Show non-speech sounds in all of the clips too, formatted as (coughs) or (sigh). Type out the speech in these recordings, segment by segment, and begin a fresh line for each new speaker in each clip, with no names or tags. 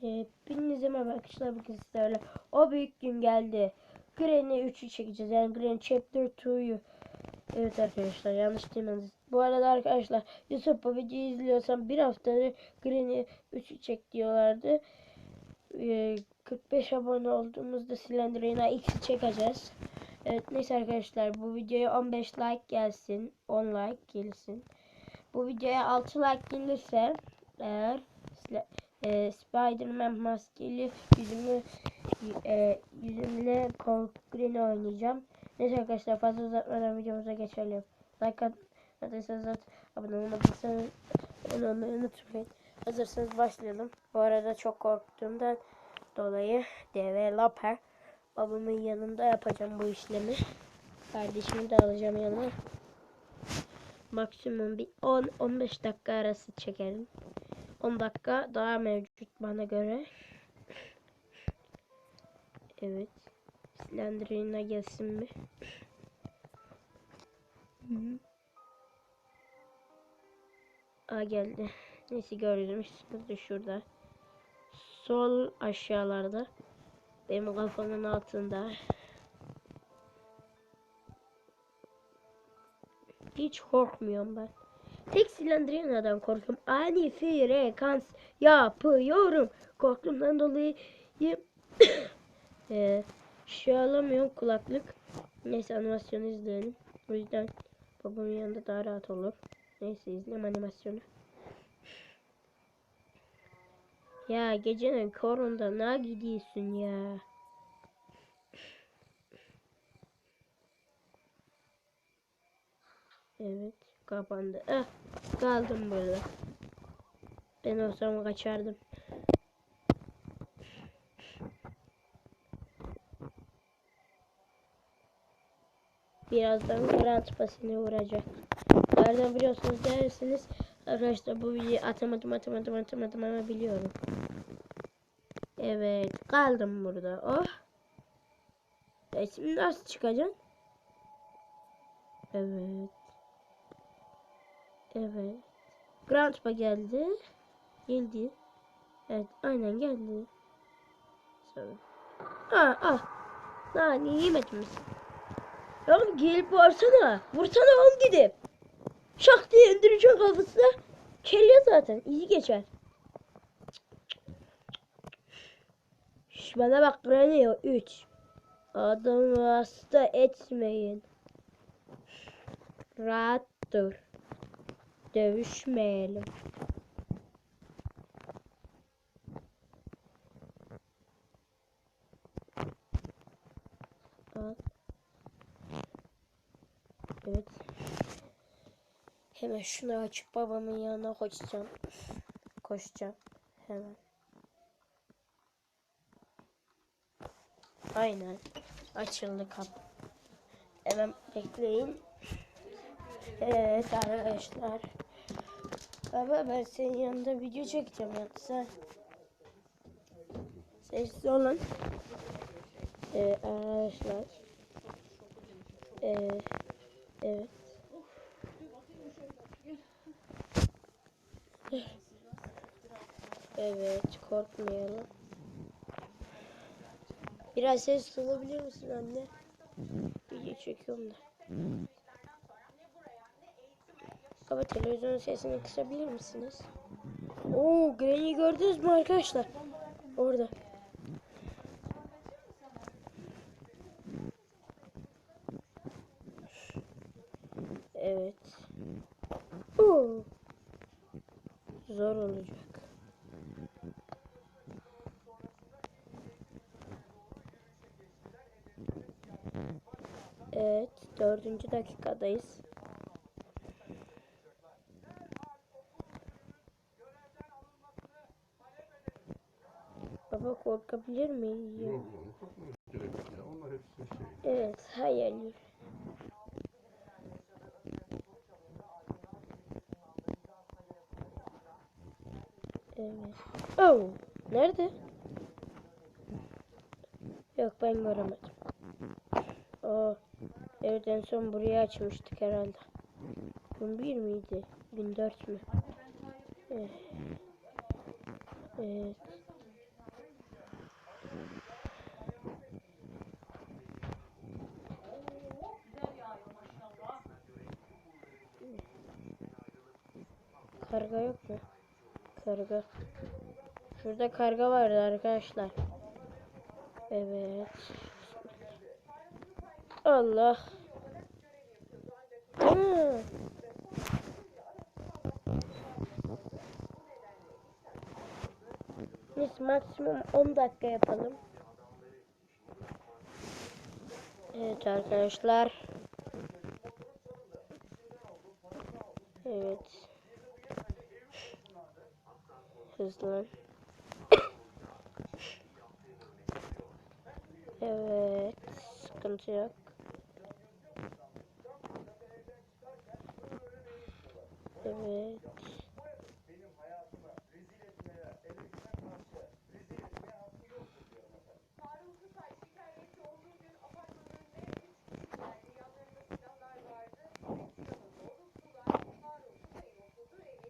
Hepinize merhaba arkadaşlar bugün sizlerle o büyük gün geldi. Granny 3'ü çekeceğiz yani Granny Chapter 2'yu. Evet arkadaşlar yanlış demeniz. Bu arada arkadaşlar YouTube bu videoyu izliyorsan bir haftadır Granny 3'ü çek diyorlardı. Ee, 45 abone olduğumuzda Slenderina X'i çekeceğiz. Evet neyse arkadaşlar bu videoya 15 like gelsin. 10 like gelsin. Bu videoya 6 like gelirse eğer e, Spider-Man maskeli yüzümü e, yüzümle Green oynayacağım. Neyse arkadaşlar fazla uzatmadan videomuza geçelim. Like atmadıysanız abone olmadıysanız abone olmayı unutmayın. Hazırsanız başlayalım. Bu arada çok korktuğumdan dolayı developer babamın yanında yapacağım bu işlemi. Kardeşimi de alacağım yanıma. Maksimum bir 10-15 dakika arası çekerim. 10 dakika daha mevcut bana göre. Evet. Slenderina gelsin mi? Hı -hı. Aa geldi. Neyse gördüm. Sıkıntı şurada. Sol aşağılarda. Benim kafamın altında. Hiç korkmuyorum ben. Tek Slenderinadan korkuyorum. Ani frekans yapıyorum. Korkumdan dolayı (coughs) e, şey alamıyorum kulaklık. Neyse animasyonu izleyelim. O yüzden babamın yanında daha rahat olur. Neyse izleyelim animasyonu. (sighs) Ya gecenin korunda ne gidiyorsun ya? Evet kapandı. Ah kaldım burada. Ben olsam kaçardım. Birazdan Grand pasini vuracak. Nereden biliyorsunuz dersiniz. Arkadaşlar bu videoyu atamadım atamadım atamadım ama biliyorum. Evet kaldım burada. Oh. E şimdi nasıl çıkacaksın? Evet. Evet. Grandpa geldi. Geldi. Evet aynen geldi. Sonra. Aa ah. Lan yemedin misin? Oğlum gelip varsana. Vursana oğlum gidip. Şak diye indireceğim kafasına. Geliyor zaten. İyi geçer. Şş, bana bak buraya ne o? 3. Adamı hasta etmeyin. Rahat dur. Dövüşmeyelim. Al. Evet. Hemen şunu açıp babamın yanına koşacağım. Koşacağım. Hemen. Aynen. Açıldı kapı. Hemen bekleyin. Evet arkadaşlar. Baba ben senin yanında video çekeceğim. Sen sessiz olun. Ee, arkadaşlar. Ee, evet. Evet korkmayalım. Biraz ses olabilir misin anne? Video çekiyorum da. Baba televizyonun sesini kısabilir misiniz? Oo, Granny gördünüz mü arkadaşlar? Orada. Evet. Oo. Zor olacak. Evet, dördüncü dakikadayız. Baba korkabilir miyim?
Yok oğlum yok ya. Onlar hepsi şey.
Evet, hayal. Evet. Oh, nerede? Yok ben göremedim. Oh, evet en son buraya açmıştık herhalde. Gün bir miydi? Gün dört mü? Evet. Evet. Karga yok mu? Karga. Şurada karga vardı arkadaşlar. Evet. Allah. Hı. Neyse maksimum 10 dakika yapalım. Evet arkadaşlar. Evet. Hızlan. Evet. Sıkıntı yok. Evet.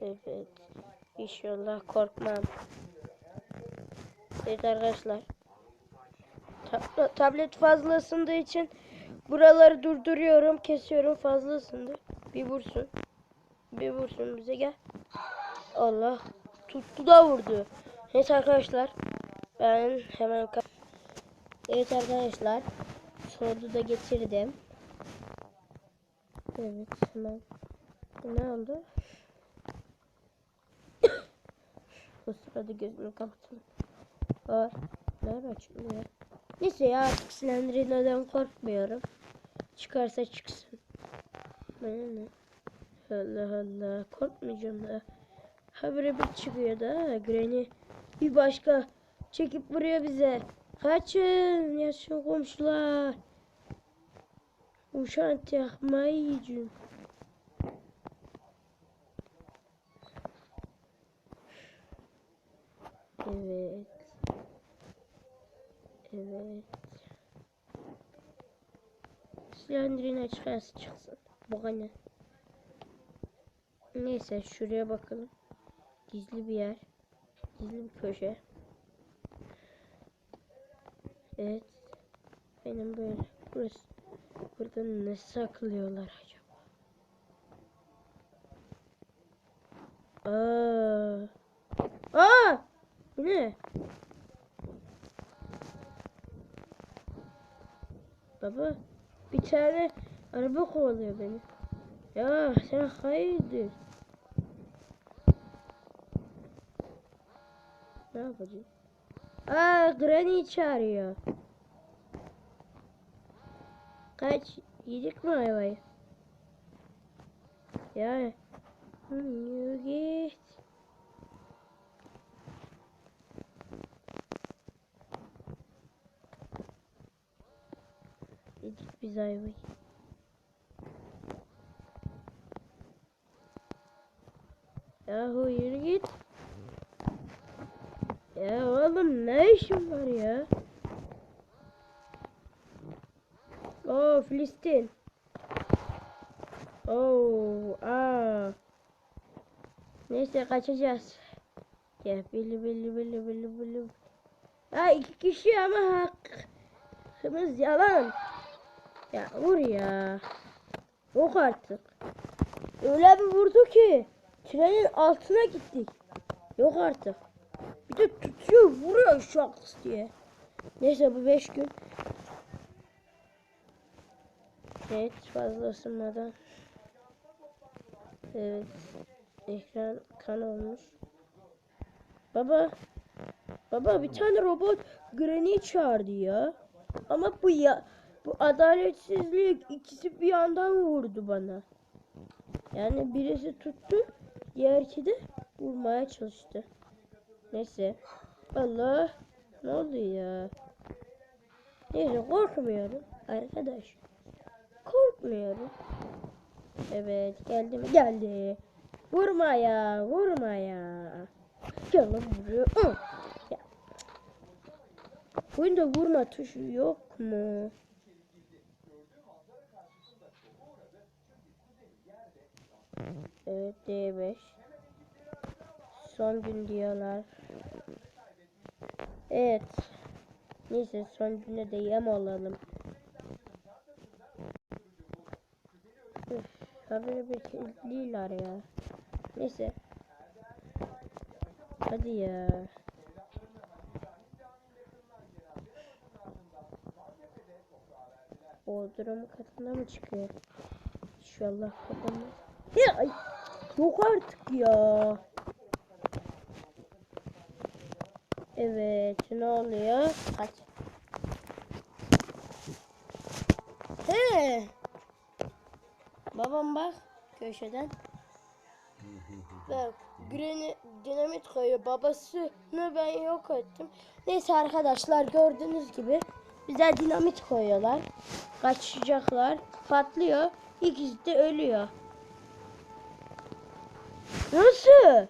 Evet. İnşallah korkmam. Evet arkadaşlar. Ta- tablet fazla ısındığı için buraları durduruyorum, kesiyorum. Fazla ısındı. Bir vursun. Bir vursun bize gel. Allah. Tuttu da vurdu. Neyse arkadaşlar. Ben hemen Evet arkadaşlar. Soru da getirdim. Evet hemen. Ne oldu? Bu sırada gözümü kapatalım. Var. Nerede açılıyor? Neyse ya artık Slenderman'dan korkmuyorum. Çıkarsa çıksın. Bana ne? Allah Allah. Korkmayacağım da. Habire bir çıkıyor da. Granny bir başka çekip vuruyor bize. Kaçın yaşlı komşular. Uşan yakmayı yiyeceğim. Evet. Evet. Silindirin çıkarsa çıksın. Bu ne? Neyse şuraya bakalım. Gizli bir yer. Gizli bir köşe. Evet. Benim böyle burası. Burada ne saklıyorlar acaba? Aa. Aa! Bu ne? Baba bir tane araba kovalıyor beni. Ya sen hayırdır? Ne yapacağım? Aa Granny çağırıyor. Kaç? Yedik mi ayvayı? Ya. Yürü git. Yedik biz ayvayı. Yahu yürü git. Ya oğlum ne işin var ya? Oo Filistin. Oo aa. Neyse kaçacağız. Ya bili bili bili bili bili. Ha iki kişi ama hakkımız yalan. Ya vur ya. Yok artık. Öyle bir vurdu ki trenin altına gittik. Yok artık. Bir de tutuyor vuruyor şaks diye. Neyse bu 5 gün. Evet fazla ısınmadan. Evet. Ekran kan olmuş. Baba. Baba bir tane robot Granny çağırdı ya. Ama bu ya bu adaletsizlik ikisi bir yandan vurdu bana. Yani birisi tuttu, diğerki de vurmaya çalıştı. Neyse. Allah. Ne oldu ya? Neyse korkmuyorum arkadaş. Korkmuyorum. Evet geldi mi? Geldi. Vurma ya, vurma ya. Buraya. Hı. Ya. Oyunda vurma tuşu yok mu? Evet D5. Son gün diyorlar. Evet. Neyse son güne de yem olalım. Üf, haberi bekliyorlar ya. Neyse. Hadi ya. Bodrum katına mı çıkıyor? İnşallah katına. Ya ay, yok artık ya. Evet ne oluyor? Kaç. He. Babam bak köşeden. Bak Granny dinamit koyuyor. Babasını ben yok ettim. Neyse arkadaşlar gördüğünüz gibi bize dinamit koyuyorlar. Kaçacaklar. Patlıyor. İkisi de ölüyor. Nasıl?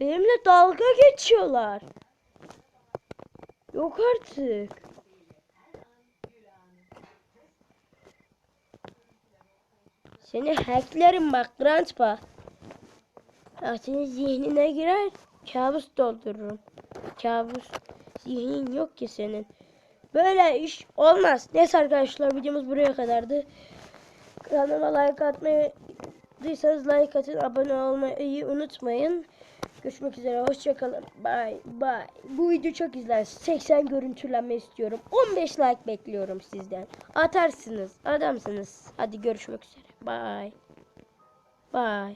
Benimle dalga geçiyorlar. Yok artık. Seni hacklerim bak Grandpa. Ya senin zihnine girer, kabus doldururum. Kabus. Zihnin yok ki senin. Böyle iş olmaz. Neyse arkadaşlar videomuz buraya kadardı. Kanalıma like atmayı duysanız like atın, abone olmayı unutmayın. Görüşmek üzere, hoşçakalın. Bye bye. Bu video çok izler. 80 görüntülenme istiyorum. 15 like bekliyorum sizden. Atarsınız. Adamsınız. Hadi görüşmek üzere. Bye. Bye.